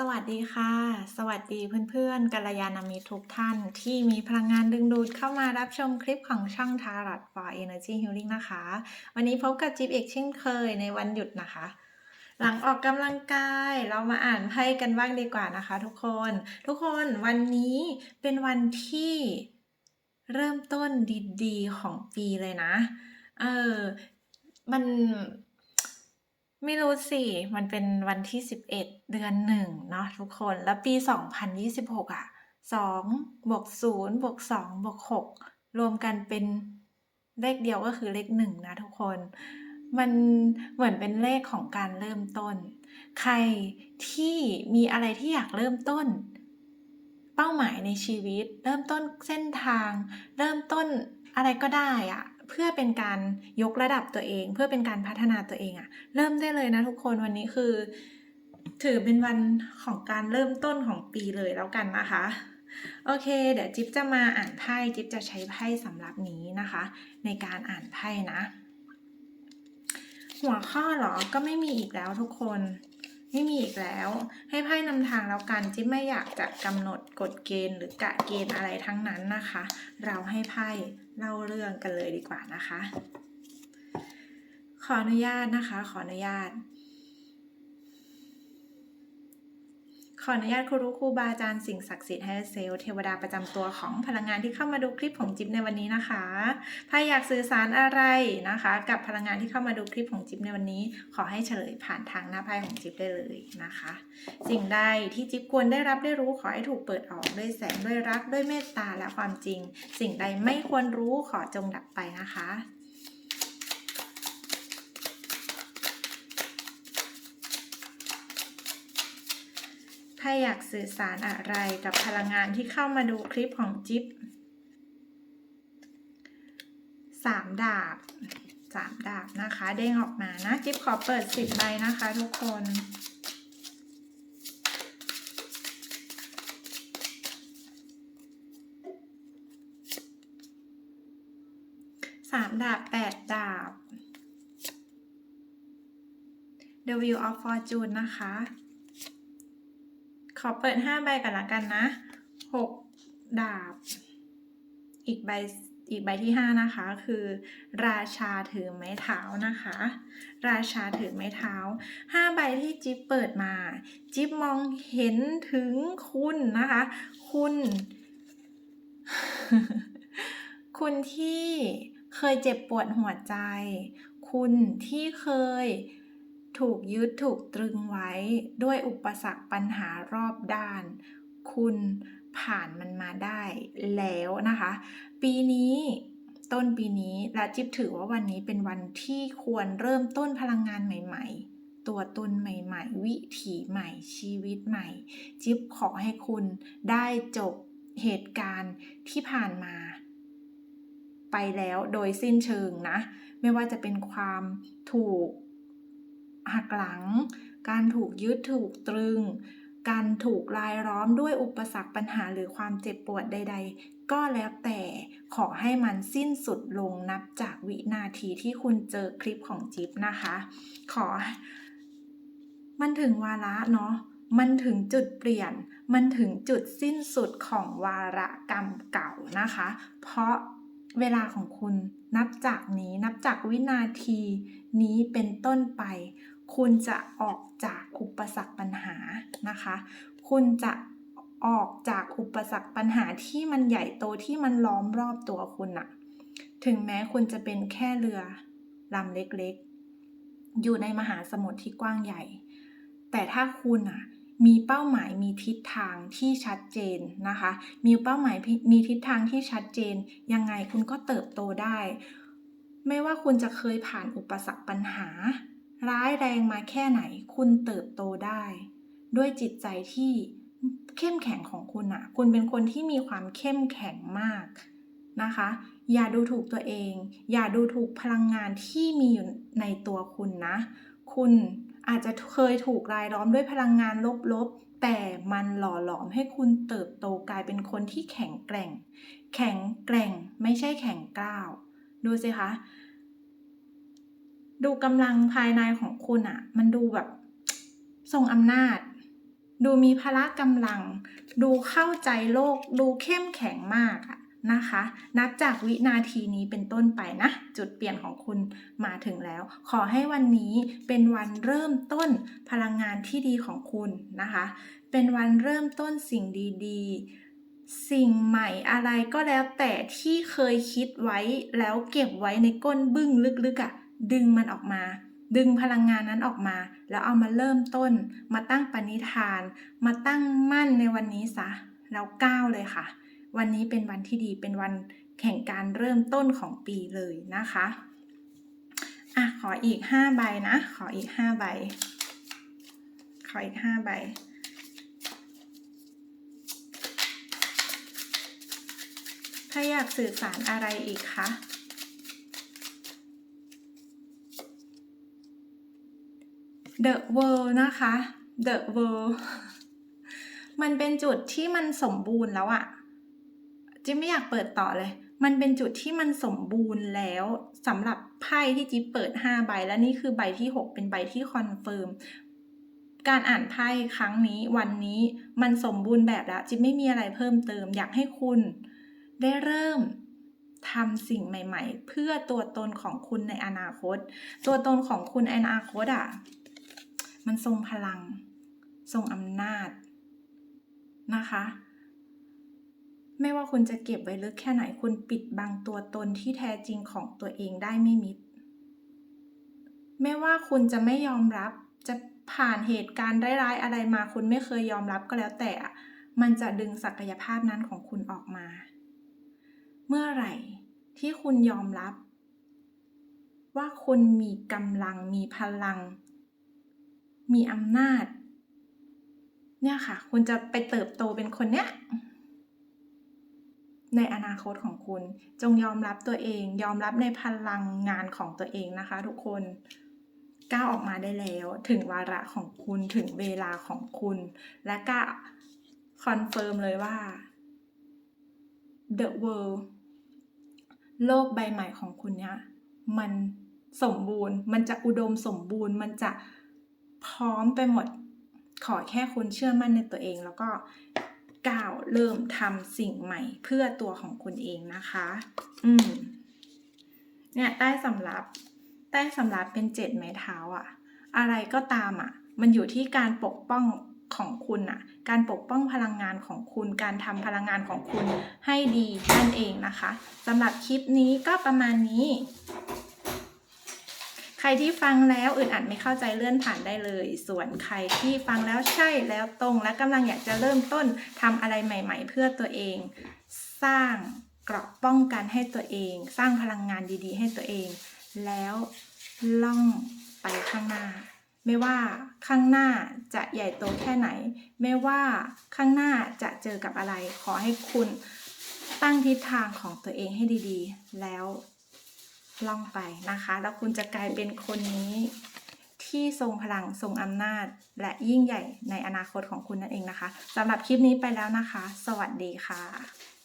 สวัสดีค่ะ สวัสดีเพื่อนๆกัลยาณมิตรทุกท่านที่มีพลังงานดึงดูดเข้ามารับชมคลิปของช่องทารัต for Energy Healing นะคะ วันนี้พบกับจิ๊บเอกเช่นเคยในวันหยุดนะคะ หลังออกกำลังกายเรามาอ่านไพ่กันบ้างดีกว่านะคะ ทุกคน ทุกคนวันนี้เป็นวันที่เริ่มต้นดีๆของปีเลยนะ เออมัน ไม่รู้สิ มันเป็นวันที่ 11 เดือนหนึ่งเนาะทุกคน แล้วปี 2026 อะ2บวก0บวก2บวก6รวมกันเป็นเลขเดียวก็คือเลขหนึ่งนะทุกคน มันเหมือนเป็นเลขของการเริ่มต้น ใครที่มีอะไรที่อยากเริ่มต้น เป้าหมายในชีวิต เริ่มต้นเส้นทาง เริ่มต้นอะไรก็ได้อะ เพื่อเป็นการยกระดับตัวเอง เพื่อเป็นการพัฒนาตัวเองอะเริ่มได้เลยนะทุกคนวันนี้คือ ถือเป็นวันของการเริ่มต้นของปีเลยแล้วกันนะคะ โอเค เดี๋ยวจิ๊บจะมาอ่านไพ่จิ๊บจะใช้ไพ่สำหรับนี้นะคะ ในการอ่านไพ่นะ หัวข้อหรอก็ไม่มีอีกแล้วทุกคน ไม่มีอีกแล้ว ให้ไพ่นำทางแล้วกันจิ๊บไม่อยากจะกำหนดกฎเกณฑ์หรือกะเกณฑ์อะไรทั้งนั้นนะคะ เราให้ไพ่เล่าเรื่องกันเลยดีกว่านะคะ ขออนุญาตนะคะ ขออนุญาต ออนุญาตครูครูบาอาจารย์สิ่งศักดิ์สิทธิ์ให้เซลเทวดาประจำตัวของพลังงานที่เข้ามาดูคลิปของจิ๊บในวันนี้นะคะไพ่อยากสื่อสารอะไรนะคะ กับพลังงานที่เข้ามาดูคลิปของจิ๊บในวันนี้ ขอให้เฉลยผ่านทางหน้าไพ่ของจิ๊บได้เลยนะคะ สิ่งใดที่จิ๊บควรได้รับได้รู้ขอให้ถูกเปิดออกด้วยแสงด้วยรักด้วยเมตตาและความจริง สิ่งใดไม่ควรรู้ขอจงดับไปนะคะ ถ้าอยากสื่อสารอะไรกับพลังงานที่เข้ามาดูคลิปของจิ๊บสามดาบสามดาบนะคะ เด้งออกมานะ จิ๊บขอเปิดสิบใบนะคะทุกคนสามดาบแปดดาบ The Wheel of Fortune นะคะ ขอเปิดห้าใบกันละกันนะหกดาบ อีกใบอีกใบที่ห้านะคะคือราชาถือไม้เท้านะคะ ราชาถือไม้เท้าห้าใบที่จิ๊บเปิดมา จิ๊บมองเห็นถึงคุณนะคะ คุณ คุณที่เคยเจ็บปวดหัวใจ คุณที่เคย ถูกยึดถูกตรึงไว้ด้วยอุปสรรคปัญหารอบด้าน คุณผ่านมันมาได้แล้วนะคะ ปีนี้ต้นปีนี้และจิ๊บถือว่าวันนี้เป็นวันที่ควรเริ่มต้นพลังงานใหม่ ๆ ตัวตนใหม่ ๆ วิถีใหม่ ชีวิตใหม่ จิ๊บขอให้คุณได้จบเหตุการณ์ที่ผ่านมา ไปแล้วโดยสิ้นเชิงนะ ไม่ว่าจะเป็นความถูก หักหลัง การถูกยึดถูกตรึง การถูกรายล้อมด้วยอุปสรรคปัญหาหรือความเจ็บปวดใด ๆ ก็แล้วแต่ขอให้มันสิ้นสุดลงนับจากวินาทีที่คุณเจอคลิปของจิ๊บนะคะ ขอ มันถึงวาระเนาะมันถึงจุดเปลี่ยน มันถึงจุดสิ้นสุดของวาระกรรมเก่านะคะ เพราะเวลาของคุณนับจากนี้นับจากวินาทีนี้เป็นต้นไป คุณจะออกจากอุปสรรคปัญหานะคะ คุณจะออกจากอุปสรรคปัญหาที่มันใหญ่โตที่มันล้อมรอบตัวคุณอะถึงแม้คุณจะเป็นแค่เรือลำเล็กๆ อยู่ในมหาสมุทรที่กว้างใหญ่ แต่ถ้าคุณอะมีเป้าหมายมีทิศทางที่ชัดเจนนะคะ มีเป้าหมายมีทิศทางที่ชัดเจน ยังไงคุณก็เติบโตได้ ไม่ว่าคุณจะเคยผ่านอุปสรรคปัญหา ร้ายแรงมาแค่ไหน คุณเติบโตได้ ด้วยจิตใจที่เข้มแข็งของคุณอะคุณเป็นคนที่มีความเข้มแข็งมากนะคะ อย่าดูถูกตัวเอง อย่าดูถูกพลังงานที่มีอยู่ในตัวคุณนะ คุณอาจจะเคยถูกรายล้อมด้วยพลังงานลบๆ แต่มันหล่อหลอมให้คุณเติบโตกลายเป็นคนที่แข็งแกร่ง แข็งแกร่งไม่ใช่แข็งกร้าว ดูสิคะ ดูกำลังภายในของคุณอะมันดูแบบทรงอำนาจ ดูมีพละกำลัง ดูเข้าใจโลก ดูเข้มแข็งมากอะนะคะ นับจากวินาทีนี้เป็นต้นไปนะ จุดเปลี่ยนของคุณมาถึงแล้ว ขอให้วันนี้เป็นวันเริ่มต้นพลังงานที่ดีของคุณนะคะ เป็นวันเริ่มต้นสิ่งดีๆ สิ่งใหม่อะไรก็แล้วแต่ที่เคยคิดไว้แล้วเก็บไว้ในก้นบึ้งลึกๆอะ่ะ ดึงมันออกมา ดึงพลังงานนั้นออกมา แล้วเอามาเริ่มต้น มาตั้งปณิธาน มาตั้งมั่นในวันนี้ซะแล้วก้าวเลยค่ะ วันนี้เป็นวันที่ดีเป็นวันแข่งการเริ่มต้นของปีเลยนะคะอะขออีกห้าใบนะ ขออีกห้าใบ ขออีกห้าใบถ้าอยากสื่อสารอะไรอีกคะ The World นะคะ The World มันเป็นจุดที่มันสมบูรณ์แล้วอะจิ๊บไม่อยากเปิดต่อเลย มันเป็นจุดที่มันสมบูรณ์แล้วสำหรับไพ่ที่จิ๊บเปิด 5 ใบ และนี่คือใบที่ 6 เป็นใบที่คอนเฟิร์มการอ่านไพ่ครั้งนี้วันนี้มันสมบูรณ์แบบแล้ว จิ๊บไม่มีอะไรเพิ่มเติม อยากให้คุณได้เริ่มทำสิ่งใหม่ ๆ เพื่อตัวตนของคุณในอนาคต ตัวตนของคุณในอนาคตอะ มันทรงพลัง ทรงอำนาจนะคะ ไม่ว่าคุณจะเก็บไว้ลึกแค่ไหนคุณปิดบังตัวตนที่แท้จริงของตัวเองได้ไม่มิด ไม่ว่าคุณจะไม่ยอมรับจะผ่านเหตุการณ์ร้ายๆอะไรมาคุณไม่เคยยอมรับก็แล้วแต่ มันจะดึงศักยภาพนั้นของคุณออกมา เมื่อไหร่ที่คุณยอมรับ ว่าคุณมีกำลังมีพลัง มีอำนาจ เนี่ยค่ะ คุณจะไปเติบโตเป็นคนเนี้ย ในอนาคตของคุณ จงยอมรับตัวเอง ยอมรับในพลังงานของตัวเองนะคะ ทุกคนก้าวออกมาได้แล้ว ถึงวาระของคุณถึงเวลาของคุณ และก็คอนเฟิร์มเลยว่า the world โลกใบใหม่ของคุณเนี่ยมันสมบูรณ์ มันจะอุดมสมบูรณ์ มันจะ พร้อมไปหมด ขอแค่คุณเชื่อมั่นในตัวเอง แล้วก็ก้าวเริ่มทำสิ่งใหม่เพื่อตัวของคุณเองนะคะ อืม เนี่ยใต้สำรับใต้สำรับเป็นเจ็ดไม้เท้าอะอะไรก็ตามอะมันอยู่ที่การปกป้องของคุณอะการปกป้องพลังงานของคุณ การทำพลังงานของคุณให้ดีนั่นเองนะคะสำหรับคลิปนี้ก็ประมาณนี้ ใครที่ฟังแล้วอึดอัดไม่เข้าใจเลื่อนผ่านได้เลย ส่วนใครที่ฟังแล้วใช่แล้วตรง และกำลังอยากจะเริ่มต้นทำอะไรใหม่ ๆ เพื่อตัวเอง สร้างเกราะป้องกันให้ตัวเอง สร้างพลังงานดีๆ ให้ตัวเอง แล้วล่องไปข้างหน้า ไม่ว่าข้างหน้าจะใหญ่โตแค่ไหน ไม่ว่าข้างหน้าจะเจอกับอะไร ขอให้คุณตั้งทิศทางของตัวเองให้ดีๆ แล้ว ล่องไปนะคะ แล้วคุณจะกลายเป็นคนนี้ที่ทรงพลังทรงอำนาจ และยิ่งใหญ่ในอนาคตของคุณนั่นเองนะคะสำหรับคลิปนี้ไปแล้วนะคะ สวัสดีค่ะ